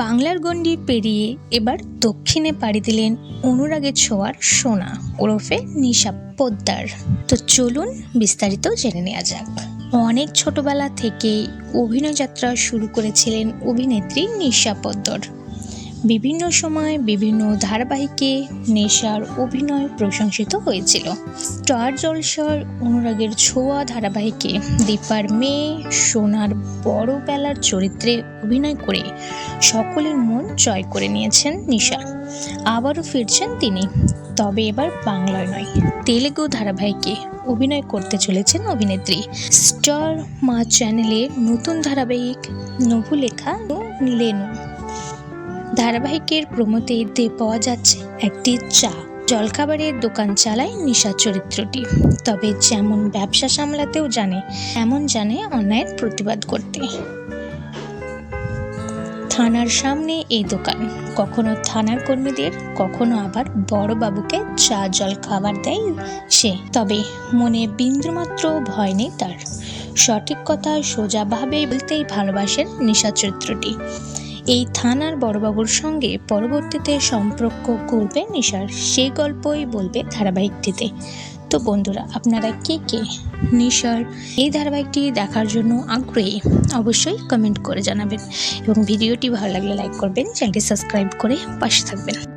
বাংলার গণ্ডি পেরিয়ে এবার দক্ষিণে পাড়ি দিলেন অনুরাগের ছোঁয়ার সোনা, ওরফে নিশা পোদ্দার। তো চলুন বিস্তারিত জেনে নেওয়া যাক। অনেক ছোটবেলা থেকেই অভিনয় যাত্রা শুরু করেছিলেন অভিনেত্রী নিশা পোদ্দার। বিভিন্ন সময় বিভিন্ন ধারাবাহিকে নেশার অভিনয় প্রশংসিত হয়েছিল। স্টার জলসার অনুরাগের ছোঁয়া ধারাবাহিকে দীপার মেয়ে সোনার বড় বেলার চরিত্রে অভিনয় করে সকলের মন জয় করে নিয়েছেন নিশা। আবারও ফিরছেন তিনি, তবে এবার বাংলায় নয়। তেলেগু ধারাবাহিকে অভিনয় করতে চলেছেন অভিনেত্রী। স্টার মা চ্যানেলে নতুন ধারাবাহিক নভুলেখা ও লেনু ধারাবাহিকের প্রমোতে দেখতে পাওয়া যাচ্ছে একটি চা। জলখাবারের দোকান চালায় নিশা চরিত্রটি। তবে যেমন ব্যবসা সামলাতেও জানে এমন জানে অন্যায়ের প্রতিবাদ করতে। থানার সামনে এই দোকান। কখনো থানার কর্মীদের, কখনো আবার বড় বাবুকে চা জল খাবার দেয় সে। তবে মনে বিন্দুমাত্র ভয় নেই তার। সঠিক কথা সোজাভাবে বলতেই ভালোবাসেন নিশা চরিত্রটি। এই থানার বড়বাবুর সঙ্গে পরবর্তীতে সম্পর্ক করবে নিশার, সেই গল্পই বলবে ধারাবাহিকটিতে। তো বন্ধুরা, আপনারা কে কে নিশার এই ধারাবাহিকটি দেখার জন্য আগ্রহী, অবশ্যই কমেন্ট করে জানাবেন। এবং ভিডিওটি ভালো লাগলে লাইক করবেন, চ্যানেলটি সাবস্ক্রাইব করে পাশে থাকবেন।